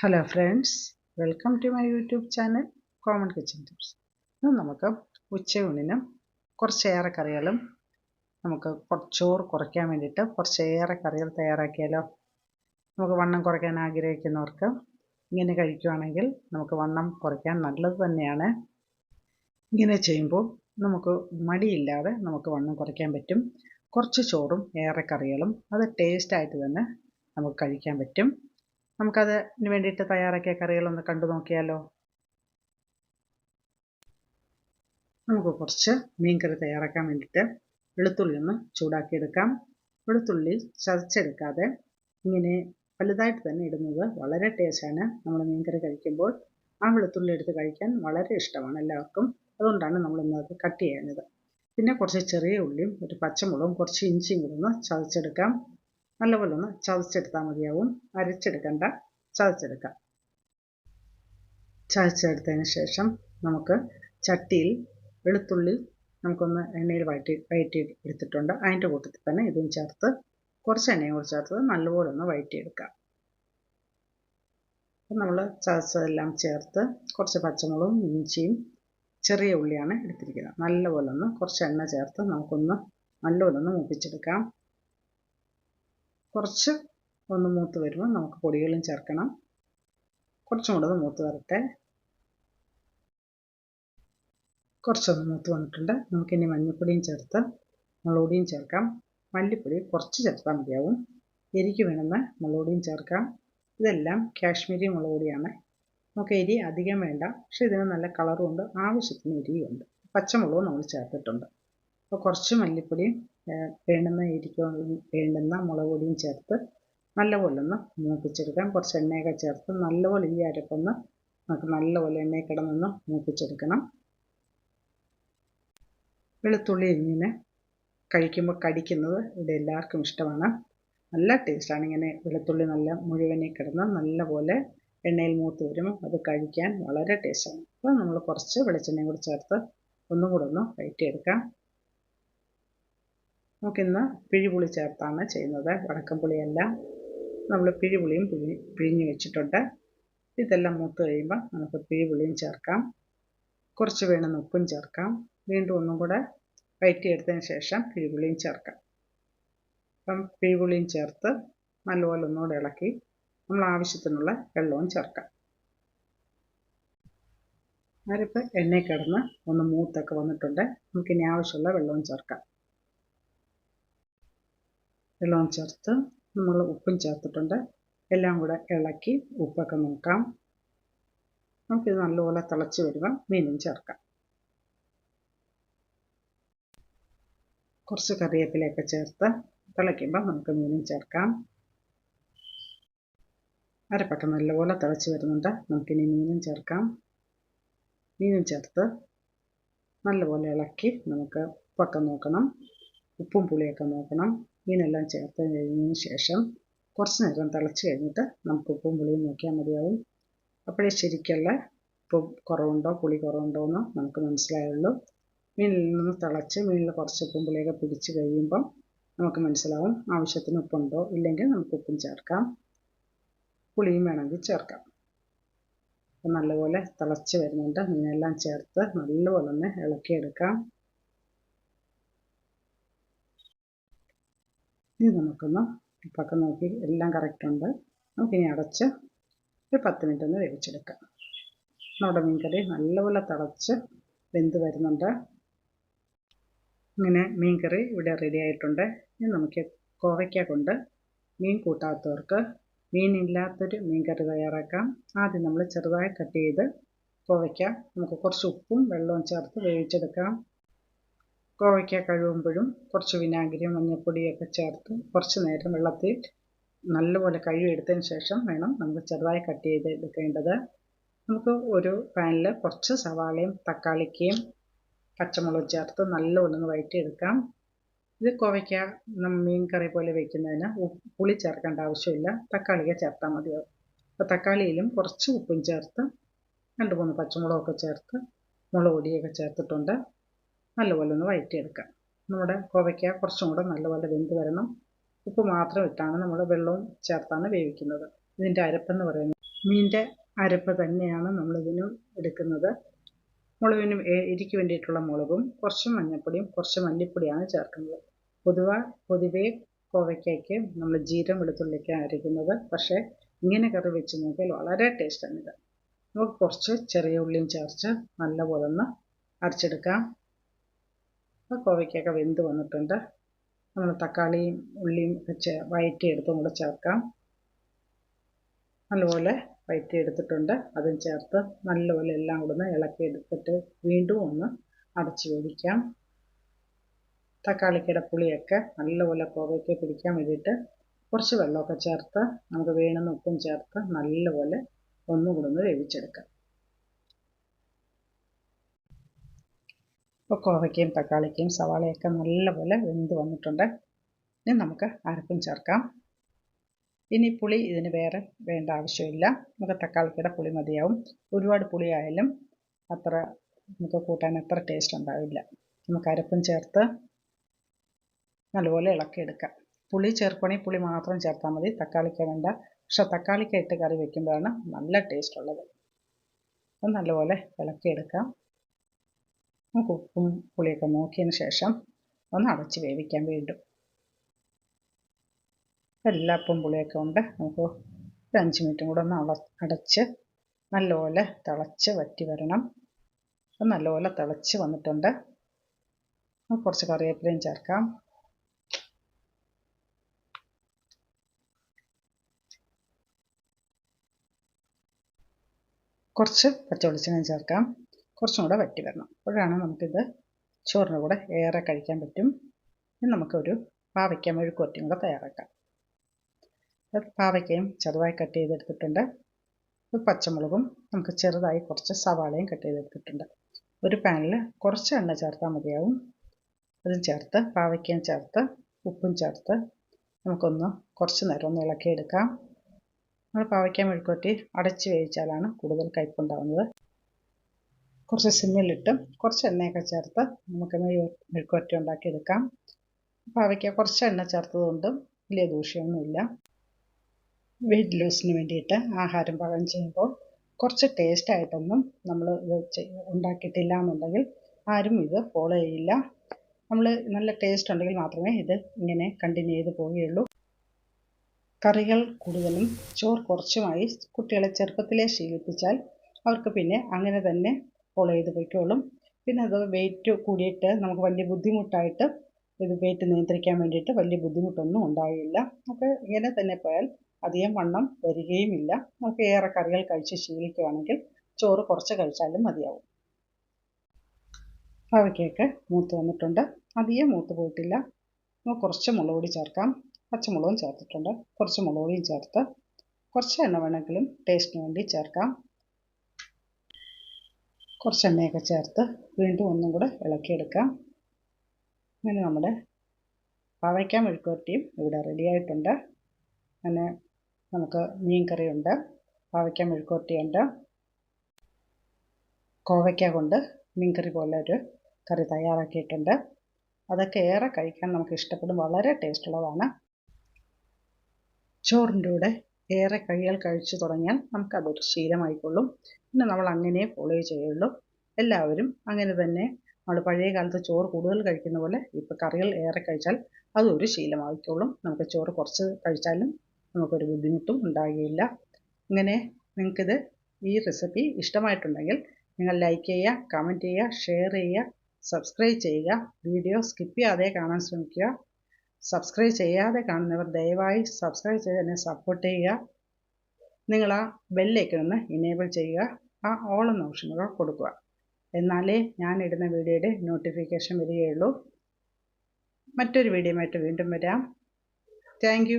Hello friends welcome to my YouTube channel common kitchen tips ഇന്ന് നമുക്ക് ഉച്ചയൂണിന് കുറച്ചേറെ കറികളും നമുക്ക് ചോറ് കുറയ്ക്കാൻ വേണ്ടിയിട്ട് കുറച്ചേറെ കറികൾ തയ്യാറാക്കിയാലോ? നമുക്ക് വണ്ണം കുറയ്ക്കാൻ ആഗ്രഹിക്കുന്നവർക്ക് ഇങ്ങനെ കഴിക്കുകയാണെങ്കിൽ നമുക്ക് വണ്ണം കുറയ്ക്കാൻ നല്ലത് തന്നെയാണ്. ഇങ്ങനെ ചെയ്യുമ്പോൾ നമുക്ക് മടിയില്ലാതെ നമുക്ക് വണ്ണം കുറയ്ക്കാൻ പറ്റും. കുറച്ച് ചോറും ഏറെ കറികളും അത് ടേസ്റ്റായിട്ട് തന്നെ നമുക്ക് കഴിക്കാൻ പറ്റും. നമുക്കതിന് വേണ്ടിയിട്ട് തയ്യാറാക്കിയ കറികളൊന്ന് കണ്ടു നോക്കിയാലോ? നമുക്ക് കുറച്ച് മീൻകറി തയ്യാറാക്കാൻ വേണ്ടിയിട്ട് വെളുത്തുള്ളി ഒന്ന് ചൂടാക്കിയെടുക്കാം. വെളുത്തുള്ളി ചതച്ചെടുക്കാതെ ഇങ്ങനെ വലുതായിട്ട് തന്നെ ഇടുന്നത് വളരെ ടേസ്റ്റാണ് നമ്മൾ മീൻകറി കഴിക്കുമ്പോൾ ആ വെളുത്തുള്ളി എടുത്ത് കഴിക്കാൻ വളരെ ഇഷ്ടമാണ് എല്ലാവർക്കും. അതുകൊണ്ടാണ് നമ്മൾ ഇന്നത് കട്ട് ചെയ്യുന്നത്. പിന്നെ കുറച്ച് ചെറിയ ഉള്ളിയും ഒരു പച്ചമുളകും കുറച്ച് ഇഞ്ചിയും കൂടെ ഒന്ന് ചതച്ചെടുക്കാം. നല്ലപോലെ ഒന്ന് ചതച്ചെടുത്താൽ മതിയാവും. അരച്ചെടുക്കണ്ട. ചതച്ചെടുക്കാം. ചതച്ചെടുത്തതിന് ശേഷം നമുക്ക് ചട്ടിയിൽ വെളുത്തുള്ളി നമുക്കൊന്ന് എണ്ണയിൽ വഴറ്റി വഴറ്റി എടുത്തിട്ടുണ്ട്. അതിന്റെ കൂട്ടത്തിൽ തന്നെ ഇതും ചേർത്ത് കുറച്ച് എണ്ണയും കൂടി ചേർത്ത് നല്ലപോലെ ഒന്ന് വഴറ്റിയെടുക്കാം. അപ്പം നമ്മൾ ചതച്ചതെല്ലാം ചേർത്ത് കുറച്ച് പച്ചമുളകും ഇഞ്ചിയും ചെറിയ ഉള്ളിയാണ് എടുത്തിരിക്കുന്നത്. നല്ലപോലെ ഒന്ന് കുറച്ച് എണ്ണ ചേർത്ത് നമുക്കൊന്ന് നല്ലപോലെ ഒന്ന് മൂപ്പിച്ചെടുക്കാം. കുറച്ച് ഒന്ന് മൂത്ത് വരുമ്പോൾ നമുക്ക് പൊടികളും ചേർക്കണം. കുറച്ചും കൂടെ ഒന്ന് മൂത്ത് വരട്ടെ. കുറച്ചൊന്ന് മൂത്ത് വന്നിട്ടുണ്ട്. നമുക്കിനി മഞ്ഞൾപ്പൊടിയും ചേർത്ത് മുളകുപൊടിയും ചേർക്കാം. മല്ലിപ്പൊടി കുറച്ച് ചേർത്താൽ മതിയാവും. എരിക്ക് വേണമെന്ന് മുളകുപൊടിയും ചേർക്കാം. ഇതെല്ലാം കാശ്മീരി മുളക് പൊടിയാണ്. നമുക്ക് എരി അധികം വേണ്ട പക്ഷേ ഇതിന് നല്ല കളറും ഉണ്ട് ആവശ്യത്തിന് എരിയുണ്ട് പച്ചമുളകും നമ്മൾ ചേർത്തിട്ടുണ്ട്. അപ്പോൾ കുറച്ച് മല്ലിപ്പൊടിയും വേണ്ടുന്ന എരിക്ക് വേണ്ടുന്ന മുളക് പൊടിയും ചേർത്ത് നല്ലപോലെ ഒന്ന് മൂപ്പിച്ചെടുക്കാം. കുറച്ച് എണ്ണയൊക്കെ ചേർത്ത് നല്ലപോലെ ഈ അരപ്പൊന്ന് നമുക്ക് നല്ലപോലെ എണ്ണയിൽ കിടന്നൊന്ന് മൂപ്പിച്ചെടുക്കണം. വെളുത്തുള്ളി ഇങ്ങനെ കഴിക്കുമ്പോൾ കടിക്കുന്നത് ഇവിടെ എല്ലാവർക്കും ഇഷ്ടമാണ്. നല്ല ടേസ്റ്റാണ് ഇങ്ങനെ വെളുത്തുള്ളി നല്ല മുഴുവനെ കിടന്ന് നല്ലപോലെ എണ്ണയിൽ മൂത്ത് വരുമ്പോൾ അത് കഴിക്കാൻ വളരെ ടേസ്റ്റാണ്. അപ്പോൾ നമ്മൾ കുറച്ച് വെളിച്ചെണ്ണയും കൂടി ചേർത്ത് ഒന്നും കൂടെ ഒന്ന് വഴറ്റിയെടുക്കാം നമുക്കിന്ന് പിഴിപുളി ചേർത്താണ് ചെയ്യുന്നത്. വടക്കം പുളിയല്ല നമ്മൾ പിഴിപുളിയും പിഴി പിഴിഞ്ഞ് വെച്ചിട്ടുണ്ട്. ഇതെല്ലാം മൂത്ത് കഴിയുമ്പോൾ നമുക്ക് പിഴിപുളിയും ചേർക്കാം. കുറച്ച് വേണമെന്ന് ഉപ്പും ചേർക്കാം. വീണ്ടും ഒന്നും കൂടെ വയറ്റിയെടുത്തതിന് ശേഷം പിഴിപുളിയും ചേർക്കാം. അപ്പം പിഴിപുളിയും ചേർത്ത് നല്ലപോലെ ഒന്നുകൂടെ ഇളക്കി നമ്മൾ ആവശ്യത്തിനുള്ള വെള്ളവും ചേർക്കാം. അരിപ്പ് എണ്ണയിൽ കിടന്ന് ഒന്ന് മൂത്തൊക്കെ വന്നിട്ടുണ്ട്. നമുക്കിനി ആവശ്യമുള്ള വെള്ളവും ചേർക്കാം. വെള്ളവും ചേർത്ത് നമ്മൾ ഉപ്പും ചേർത്തിട്ടുണ്ട്. എല്ലാം കൂടെ ഇളക്കി ഉപ്പൊക്കെ നോക്കാം. നമുക്കിത് നല്ലപോലെ തിളച്ച് വരുമ്പോൾ മീനും ചേർക്കാം. കുറച്ച് കറിവേപ്പിലയൊക്കെ ചേർത്ത് തിളയ്ക്കുമ്പോൾ നമുക്ക് മീനും ചേർക്കാം. അരപ്പൊക്കെ നല്ലപോലെ തിളച്ച് വരുന്നുണ്ട്. നമുക്കിനി മീനും ചേർക്കാം. മീനും ചേർത്ത് നല്ലപോലെ ഇളക്കി നമുക്ക് ഉപ്പൊക്കെ നോക്കണം. ഉപ്പും പുളിയൊക്കെ നോക്കണം. മീനെല്ലാം ചേർത്ത് കഴിഞ്ഞതിന് ശേഷം കുറച്ച് നേരം തിളച്ച് കഴിഞ്ഞിട്ട് നമുക്ക് ഉപ്പും പുളിയും നോക്കിയാൽ മതിയാവും. അപ്പോഴേ ശരിക്കുള്ള ഉപ്പ് കുറവുണ്ടോ പുളി കുറവുണ്ടോ എന്ന് നമുക്ക് മനസ്സിലായുള്ളൂ. മീനിൽ നിന്ന് തിളച്ച് മീനിൽ കുറച്ച് ഉപ്പും പുളിയൊക്കെ പിടിച്ച് കഴിയുമ്പം നമുക്ക് മനസ്സിലാവും ആവശ്യത്തിന് ഉപ്പുണ്ടോ ഇല്ലെങ്കിൽ നമുക്ക് ഉപ്പും ചേർക്കാം. പുളിയും വേണമെങ്കിൽ ചേർക്കാം. അപ്പം നല്ലപോലെ തിളച്ച് വരുന്നുണ്ട്. മീനെല്ലാം ചേർത്ത് നല്ലപോലെ ഒന്ന് ഇളക്കിയെടുക്കാം. ഇനി നമുക്കൊന്ന് ഇപ്പൊക്കെ നോക്കി എല്ലാം കറക്റ്റ് ഉണ്ട്. നമുക്കിനി അടച്ച് ഒരു പത്ത് മിനിറ്റ് ഒന്ന് വേവിച്ചെടുക്കാം. നമ്മുടെ മീൻകറി നല്ലപോലെ തിളച്ച് വെന്ത് വരുന്നുണ്ട്. ഇങ്ങനെ മീൻകറി ഇവിടെ റെഡി ആയിട്ടുണ്ട്. ഇനി നമുക്ക് കോവയ്ക്ക കൊണ്ട് മീൻ കൂട്ടാത്തവർക്ക് മീനില്ലാത്തൊരു മീൻകറി തയ്യാറാക്കാം. ആദ്യം നമ്മൾ ചെറുതായി കട്ട് ചെയ്ത് കോവയ്ക്ക നമുക്ക് കുറച്ച് ഉപ്പും വെള്ളവും ചേർത്ത് വേവിച്ചെടുക്കാം. കോവയ്ക്ക കഴുകുമ്പോഴും കുറച്ച് വിനാഗിരിയും മഞ്ഞൾപ്പൊടിയൊക്കെ ചേർത്ത് കുറച്ച് നേരം വെള്ളത്തിൽ നല്ലപോലെ കഴുകിയെടുത്തതിന് ശേഷം വേണം നമ്മൾ ചെറുതായി കട്ട് ചെയ്ത് എടുക്കേണ്ടത് നമുക്ക് ഒരു പാനിൽ കുറച്ച് സവാളയും തക്കാളിക്കയും പച്ചമുളകും ചേർത്ത് നല്ലപോലെ ഒന്ന് വഴറ്റിയെടുക്കാം. ഇത് കോവയ്ക്ക മീൻ കറി പോലെ വയ്ക്കുന്നതിന് പുളി ചേർക്കേണ്ട ആവശ്യമില്ല. തക്കാളിക്ക് ചേർത്താൽ മതിയാവും അപ്പോൾ തക്കാളിയിലും കുറച്ച് ഉപ്പും ചേർത്ത് രണ്ട് മൂന്ന് പച്ചമുളകൊക്കെ ചേർത്ത് മുളക് പൊടിയൊക്കെ ചേർത്തിട്ടുണ്ട്. നല്ലപോലെ ഒന്ന് വഴറ്റിയെടുക്കാം. നമ്മുടെ കോവയ്ക്ക കുറച്ചും കൂടെ നല്ലപോലെ വെന്ത് വരണം. ഉപ്പ് മാത്രം ഇട്ടാണ് നമ്മൾ വെള്ളവും ചേർത്താണ് വേവിക്കുന്നത്. ഇതിന്റെ അരപ്പെന്ന് പറയുന്നത് മീനിന്റെ അരപ്പ് തന്നെയാണ് നമ്മളിതിന് എടുക്കുന്നത്. മുളകിന് എരിക്ക് വേണ്ടിയിട്ടുള്ള മുളകും കുറച്ച് മഞ്ഞൾപ്പൊടിയും കുറച്ച് മല്ലിപ്പൊടിയാണ് ചേർക്കുന്നത്. പൊതുവെ പൊതുവേ കോവയ്ക്കയ്ക്ക് നമ്മൾ ജീരം വെളുത്തുള്ളിയൊക്കെ അരയ്ക്കുന്നത് പക്ഷേ ഇങ്ങനെ കറി വെച്ച് നോക്കിയാൽ വളരെ ടേസ്റ്റാണിത് നമുക്ക് കുറച്ച് ചെറിയ ഉള്ളിയും ചേർത്ത് നല്ലപോലെ ഒന്ന് അരച്ചെടുക്കാം. കോവയ്ക്കൊക്കെ വെന്ത് വന്നിട്ടുണ്ട്. നമ്മൾ തക്കാളിയും ഉള്ളിയും ഒക്കെ വയറ്റിയെടുത്തും കൂടെ ചേർക്കാം. നല്ലപോലെ വയറ്റിയെടുത്തിട്ടുണ്ട്. അതും ചേർത്ത് നല്ലപോലെ എല്ലാം കൂടെ ഒന്ന് ഇളക്കി ഇളക്കിയെടുത്തിട്ട് വീണ്ടും ഒന്ന് അടച്ചു വേവിക്കാം. തക്കാളിക്കയുടെ പുളിയൊക്കെ നല്ലപോലെ കോവയ്ക്ക് പിടിക്കാൻ വേണ്ടിയിട്ട് കുറച്ച് വെള്ളമൊക്കെ ചേർത്ത് നമുക്ക് വേണമെന്ന് ഉപ്പും ചേർത്ത് നല്ലപോലെ ഒന്നുകൂടെ ഒന്ന് വേവിച്ചെടുക്കാം. ഇപ്പോൾ കോവയ്ക്കയും തക്കാളിക്കയും സവാളയൊക്കെ നല്ലപോലെ വെന്ത് വന്നിട്ടുണ്ട്. ഇനി നമുക്ക് അരപ്പും ചേർക്കാം. ഇനി പുളി ഇതിന് വേറെ വേണ്ട ആവശ്യമില്ല. നമുക്ക് തക്കാളിക്കയുടെ പുളി മതിയാവും. ഒരുപാട് പുളിയായാലും അത്ര നമുക്ക് കൂട്ടാൻ അത്ര ടേസ്റ്റ് ഉണ്ടാവില്ല. നമുക്ക് അരപ്പും ചേർത്ത് നല്ലപോലെ ഇളക്കിയെടുക്കാം. പുളി ചേർക്കുകയാണെങ്കിൽ പുളി മാത്രം ചേർത്താൽ മതി. തക്കാളിക്ക വേണ്ട. പക്ഷെ തക്കാളിക്ക ഇട്ട് കറി വെക്കുമ്പോഴാണ് നല്ല ടേസ്റ്റ് ഉള്ളത്. അപ്പം നല്ലപോലെ ഇളക്കിയെടുക്കാം. നമുക്ക് ഉപ്പും പുളിയൊക്കെ നോക്കിയതിന് ശേഷം ഒന്ന് അടച്ച് വേവിക്കാൻ വീണ്ടും. എല്ലാ ഉപ്പും പുളിയൊക്കെ ഉണ്ട്. നമുക്ക് ഒരു അഞ്ച് മിനിറ്റും കൂടെ ഒന്ന് അള അടച്ച് നല്ലപോലെ തിളച്ച് വറ്റി വരണം. നല്ലപോലെ തിളച്ച് വന്നിട്ടുണ്ട്. കുറച്ച് കറിവേപ്പിലയും ചേർക്കാം. കുറച്ച് പച്ച വെളിച്ചെണ്ണ ചേർക്കാം. കുറച്ചും കൂടെ വറ്റി വരണം. അപ്പോഴാണ് നമുക്കിത് ചോറിന്റെ കൂടെ ഏറെ കഴിക്കാൻ പറ്റും. ഇനി നമുക്കൊരു പാവയ്ക്ക മെഴുക്കുവരട്ടിയും കൂടെ തയ്യാറാക്കാം. പാവയ്ക്കയും ചെറുതായി കട്ട് ചെയ്തെടുത്തിട്ടുണ്ട്. പച്ചമുളകും നമുക്ക് ചെറുതായി കുറച്ച് സവാളയും കട്ട് ചെയ്തെടുത്തിട്ടുണ്ട്. ഒരു പാനിൽ കുറച്ച് എണ്ണ ചേർത്താൽ മതിയാവും. അതും ചേർത്ത് പാവയ്ക്കയും ചേർത്ത് ഉപ്പും ചേർത്ത് നമുക്കൊന്ന് കുറച്ച് നേരം ഒന്ന് ഇളക്കിയെടുക്കാം. നമ്മൾ പാവയ്ക്ക മെഴുക്കുവരട്ടി അടച്ച് വേവിച്ചാലാണ് കൂടുതൽ കയ്പുണ്ടാകുന്നത് കുറച്ച് സിമ്മിലിട്ട് കുറച്ച് എണ്ണയൊക്കെ ചേർത്ത് നമുക്ക് മെഴുക്കുവരട്ടി ഉണ്ടാക്കിയെടുക്കാം. അവയ്ക്ക് കുറച്ച് എണ്ണ ചേർത്തതുകൊണ്ട് വലിയ ദൂഷ്യമൊന്നുമില്ല വെയിറ്റ് ലോസിന് വേണ്ടിയിട്ട് ആഹാരം പാകം ചെയ്യുമ്പോൾ കുറച്ച് ടേസ്റ്റ് ആയിട്ടൊന്നും നമ്മൾ ഇത് ഉണ്ടാക്കിയിട്ടില്ല എന്നുണ്ടെങ്കിൽ ആരും ഇത് ഫോളോ ചെയ്യില്ല. നമ്മൾ നല്ല ടേസ്റ്റ് ഉണ്ടെങ്കിൽ മാത്രമേ ഇത് ഇങ്ങനെ കണ്ടിന്യൂ ചെയ്ത് പോവുകയുള്ളൂ. കറികൾ കൂടുതലും ചോറ് കുറച്ചുമായി കുട്ടികളെ ചെറുപ്പത്തിലേ ശീലിപ്പിച്ചാൽ അവർക്ക് പിന്നെ അങ്ങനെ തന്നെ ഫോളോ ചെയ്ത് പോയിക്കോളും പിന്നെ അത് വെയിറ്റ് കൂടിയിട്ട് നമുക്ക് വലിയ ബുദ്ധിമുട്ടായിട്ട് ഇത് വെയിറ്റ് നിയന്ത്രിക്കാൻ വേണ്ടിയിട്ട് വലിയ ബുദ്ധിമുട്ടൊന്നും ഉണ്ടാകില്ല നമുക്ക് ഇങ്ങനെ തന്നെ പോയാൽ അധികം വണ്ണം വരികയുമില്ല. നമുക്ക് ഏറെ കറികൾ കഴിച്ച് ശീലിക്കുകയാണെങ്കിൽ ചോറ് കുറച്ച് കഴിച്ചാലും മതിയാവും. പാവയ്ക്കൊക്കെ മൂത്ത് വന്നിട്ടുണ്ട്. അധികം മൂത്ത് പോയിട്ടില്ല. നമുക്ക് കുറച്ച് മുളക് ചേർക്കാം. പച്ചമുളകും ചേർത്തിട്ടുണ്ട്. കുറച്ച് മുളക് ചേർത്ത് കുറച്ച് എണ്ണ വേണമെങ്കിലും ടേസ്റ്റിന് വേണ്ടി ചേർക്കാം. കുറച്ച് എണ്ണയൊക്കെ ചേർത്ത് വീണ്ടും ഒന്നും കൂടെ ഇളക്കിയെടുക്കാം. അങ്ങനെ നമ്മുടെ പാവയ്ക്ക മെഴുക്കുവരട്ടിയും ഇവിടെ റെഡിയായിട്ടുണ്ട് അങ്ങനെ നമുക്ക് മീൻ കറിയുണ്ട് പാവയ്ക്ക മെഴുക്കുവരട്ടിയുണ്ട് കോവയ്ക്ക കൊണ്ട് മീൻ കറി പോലെ ഒരു കറി തയ്യാറാക്കിയിട്ടുണ്ട്. അതൊക്കെ ഏറെ കഴിക്കാൻ നമുക്ക് ഇഷ്ടപ്പെടും വളരെ ടേസ്റ്റുള്ളതാണ് ചോറിന്റെ കൂടെ ഏറെ കൈകൾ കഴിച്ചു തുടങ്ങിയാൽ നമുക്കതൊരു ശീലമായിക്കൊള്ളും. പിന്നെ നമ്മൾ അങ്ങനെ ഫോളോ ചെയ്യുള്ളൂ. എല്ലാവരും അങ്ങനെ തന്നെ നമ്മൾ പഴയ കാലത്ത് ചോറ് കൂടുതൽ കഴിക്കുന്ന പോലെ ഇപ്പോൾ കറികൾ ഏറെ കഴിച്ചാൽ അതൊരു ശീലമായിക്കോളും. നമുക്ക് ചോറ് കുറച്ച് കഴിച്ചാലും നമുക്കൊരു ബുദ്ധിമുട്ടും ഉണ്ടാകുകയില്ല. ഇങ്ങനെ നിങ്ങൾക്കിത് ഈ റെസിപ്പി ഇഷ്ടമായിട്ടുണ്ടെങ്കിൽ നിങ്ങൾ ലൈക്ക് ചെയ്യുക കമന്റ് ചെയ്യുക ഷെയർ ചെയ്യുക സബ്സ്ക്രൈബ് ചെയ്യുക വീഡിയോ സ്കിപ്പ് ചെയ്യാതെ കാണാൻ ശ്രമിക്കുക. സബ്സ്ക്രൈബ് ചെയ്യാതെ കാണുന്നവർ ദയവായി സബ്സ്ക്രൈബ് ചെയ്ത് എന്നെ സപ്പോർട്ട് ചെയ്യുക. നിങ്ങൾ ആ ബെല്ലൈക്കൺ ഒന്ന് ഇനേബിൾ ചെയ്യുക. ആ ഓൾ എന്ന ഓപ്ഷനുകൾ കൊടുക്കുക. എന്നാലേ ഞാൻ ഇടുന്ന വീഡിയോയുടെ നോട്ടിഫിക്കേഷൻ വരികയുള്ളൂ. മറ്റൊരു വീഡിയോയുമായിട്ട് വീണ്ടും വരാം. താങ്ക്